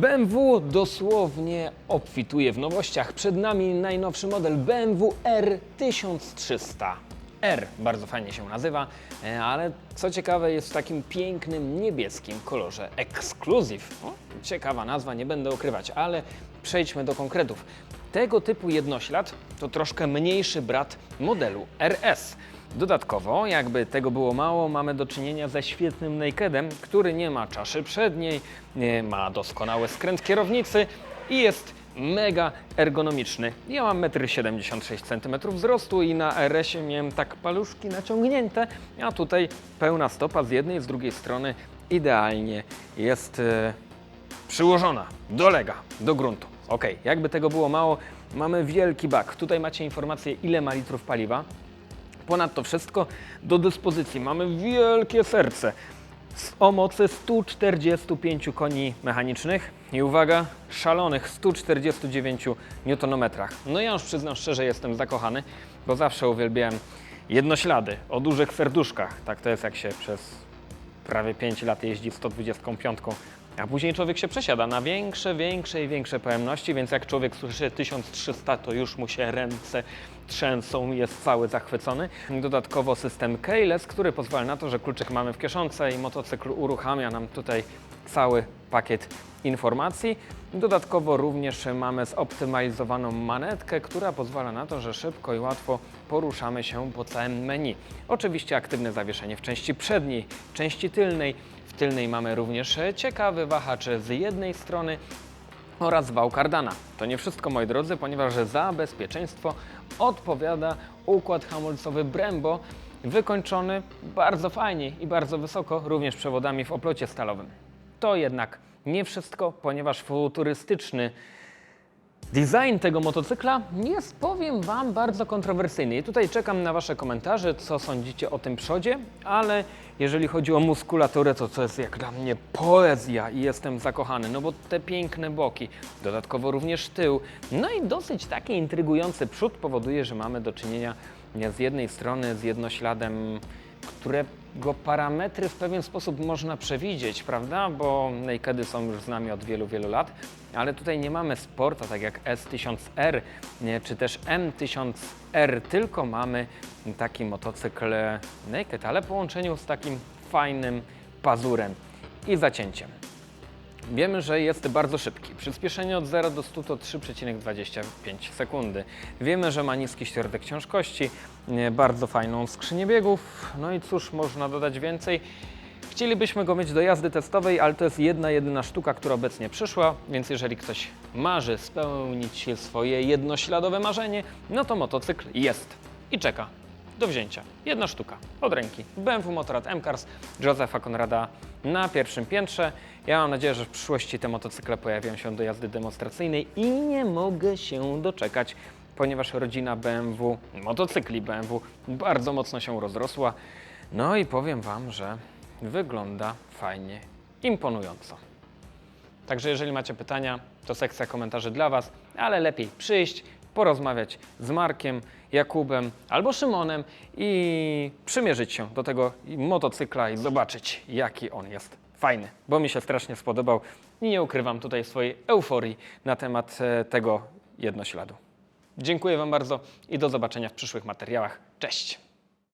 BMW dosłownie obfituje w nowościach. Przed nami najnowszy model BMW R1300. R bardzo fajnie się nazywa, e, ale co ciekawe jest w takim pięknym niebieskim kolorze Exclusive. O, ciekawa nazwa, nie będę ukrywać, ale przejdźmy do konkretów. Tego typu jednoślad to troszkę mniejszy brat modelu RS. Dodatkowo, jakby tego było mało, mamy do czynienia ze świetnym Nakedem, który nie ma czaszy przedniej, nie ma doskonały skręt kierownicy i jest mega ergonomiczny. Ja mam 1,76 cm wzrostu i na RS-ie miałem tak paluszki naciągnięte, a tutaj pełna stopa z jednej, z drugiej strony idealnie jest e, przyłożona, dolega do gruntu. Ok, jakby tego było mało, mamy wielki bak. Tutaj macie informację, ile ma litrów paliwa. Ponadto wszystko do dyspozycji. Mamy wielkie serce o mocy 145 koni mechanicznych i uwaga, szalonych 149 Nm. No ja już przyznam szczerze, jestem zakochany, bo zawsze uwielbiałem jednoślady o dużych serduszkach. Tak to jest, jak się przez prawie 5 lat jeździ 125, a później człowiek się przesiada na większe, większe i większe pojemności, więc jak człowiek słyszy 1300, to już mu się ręce trzęsą, jest cały zachwycony. Dodatkowo system keyless, który pozwala na to, że kluczyk mamy w kieszonce i motocykl uruchamia nam tutaj cały pakiet informacji. Dodatkowo również mamy zoptymalizowaną manetkę, która pozwala na to, że szybko i łatwo poruszamy się po całym menu. Oczywiście aktywne zawieszenie w części przedniej, części tylnej. Tylnej mamy również ciekawy wahacz z jednej strony oraz wał kardana. To nie wszystko moi drodzy, ponieważ za bezpieczeństwo odpowiada układ hamulcowy Brembo, wykończony bardzo fajnie i bardzo wysoko, również przewodami w oplocie stalowym. To jednak nie wszystko, ponieważ futurystyczny Design tego motocykla jest, powiem Wam, bardzo kontrowersyjny. I tutaj czekam na Wasze komentarze, co sądzicie o tym przodzie, ale jeżeli chodzi o muskulaturę, to to jest jak dla mnie poezja i jestem zakochany, no bo te piękne boki, dodatkowo również tył, no i dosyć taki intrygujący przód powoduje, że mamy do czynienia nie, z jednej strony z jednośladem, którego parametry w pewien sposób można przewidzieć, prawda? Bo nakedy są już z nami od wielu, wielu lat, ale tutaj nie mamy sporta, tak jak S1000R nie, czy też M1000R, tylko mamy taki motocykl naked, ale w połączeniu z takim fajnym pazurem i zacięciem. Wiemy, że jest bardzo szybki. Przyspieszenie od 0 do 100 to 3,25 sekundy. Wiemy, że ma niski środek ciężkości, bardzo fajną skrzynię biegów. No i cóż, można dodać więcej. Chcielibyśmy go mieć do jazdy testowej, ale to jest jedna, jedyna sztuka, która obecnie przyszła, więc jeżeli ktoś marzy spełnić swoje jednośladowe marzenie, no to motocykl jest i czeka do wzięcia. Jedna sztuka od ręki. BMW Motorrad M-Cars Józefa Konrada na pierwszym piętrze. Ja mam nadzieję, że w przyszłości te motocykle pojawią się do jazdy demonstracyjnej i nie mogę się doczekać, ponieważ rodzina BMW, motocykli BMW bardzo mocno się rozrosła. No i powiem Wam, że wygląda fajnie, imponująco. Także jeżeli macie pytania, to sekcja komentarzy dla Was, ale lepiej przyjść, porozmawiać z Markiem, Jakubem albo Szymonem i przymierzyć się do tego motocykla i zobaczyć, jaki on jest fajny, bo mi się strasznie spodobał i nie ukrywam tutaj swojej euforii na temat e, tego jednośladu. Dziękuję Wam bardzo i do zobaczenia w przyszłych materiałach. Cześć!